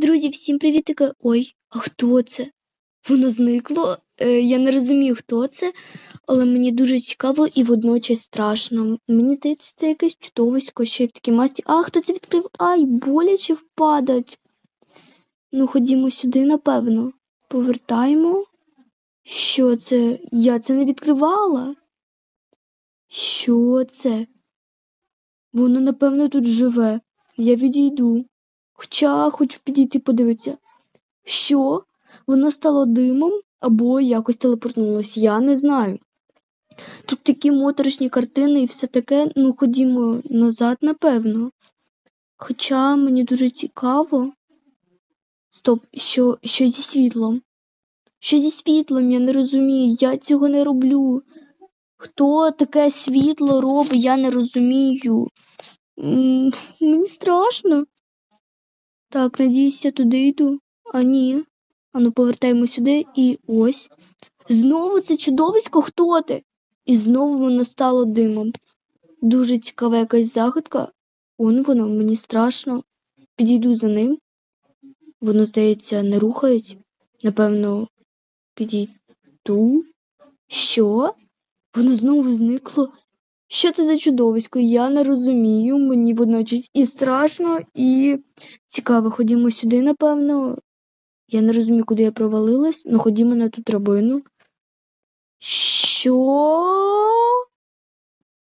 Друзі, всім привітики. Ой, а хто це? Воно зникло. Е, я не розумію, хто це, але мені дуже цікаво і водночас страшно. Мені здається, це якесь чудовисько, ще й в такій масті. А, хто це відкрив? Ай, боляче впадать. Ну, ходімо сюди, напевно. Повертаємо. Що це? Я це не відкривала. Що це? Воно, напевно, тут живе. Я відійду. Хоча хочу підійти подивитися. Що? Воно стало димом або якось телепортнулось, я не знаю. Тут такі моторошні картини і все таке, ну ходімо назад, напевно. Хоча мені дуже цікаво. Стоп, що, що зі світлом? Що зі світлом? Я не розумію, я цього не роблю. Хто таке світло робить, я не розумію. М, Мені страшно. Так, надіюсь, я туди йду. А ні. Ану, повертаємо сюди і ось. Знову це чудовисько, хто ти? І знову воно стало димом. Дуже цікава якась загадка. Он воно, мені страшно. Підійду за ним. Воно, здається, не рухається. Напевно, підійду. Що? Воно знову зникло. Що це за чудовисько? Я не розумію. Мені водночас і страшно, і цікаво. Ходімо сюди, напевно. Я не розумію, куди я провалилась. Ну ходімо на ту трабину. Що?